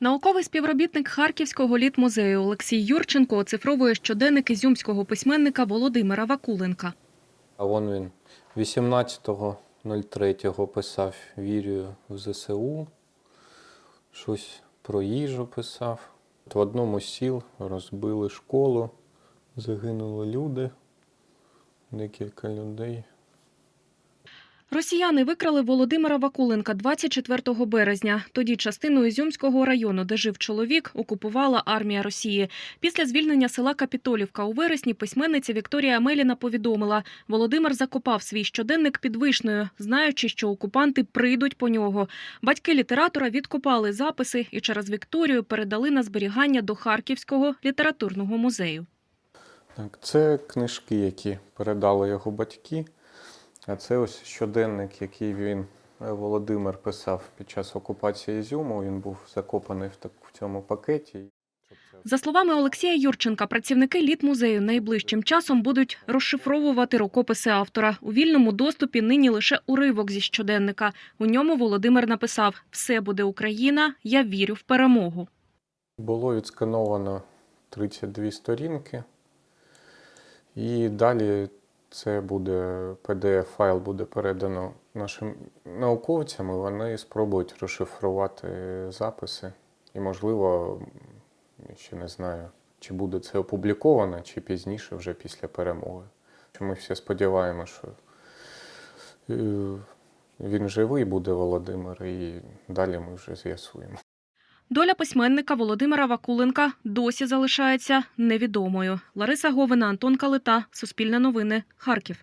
Науковий співробітник Харківського літмузею Олексій Юрченко оцифровує щоденник ізюмського письменника Володимира Вакуленка. А вон він 18.03 писав Вірю в ЗСУ, щось про їжу писав. В одному з сіл розбили школу, загинули люди, декілька людей. Росіяни викрали Володимира Вакуленка 24 березня. Тоді частину Ізюмського району, де жив чоловік, окупувала армія Росії. Після звільнення села Капітолівка у вересні письменниця Вікторія Амеліна повідомила, Володимир закопав свій щоденник під вишнею, знаючи, що окупанти прийдуть по нього. Батьки літератора відкопали записи і через Вікторію передали на зберігання до Харківського літературного музею. Так, це книжки, які передали його батьки. А це ось щоденник, який він е, Володимир писав під час окупації Ізюму. Він був закопаний в, так, в цьому пакеті. За словами Олексія Юрченка, працівники літмузею найближчим часом будуть розшифровувати рукописи автора. У вільному доступі нині лише уривок зі щоденника. У ньому Володимир написав: Все буде Україна, я вірю в перемогу. Було відскановано 32 сторінки. І далі це буде PDF-файл буде передано нашим науковцям, і вони спробують розшифрувати записи. І, можливо, ще не знаю, чи буде це опубліковано, чи пізніше, вже після перемоги. Ми всі сподіваємося, що е, він живий буде, Володимир, і далі ми вже з'ясуємо. Доля письменника Володимира Вакуленка досі залишається невідомою. Лариса Говина, Антон Калита, Суспільне новини, Харків.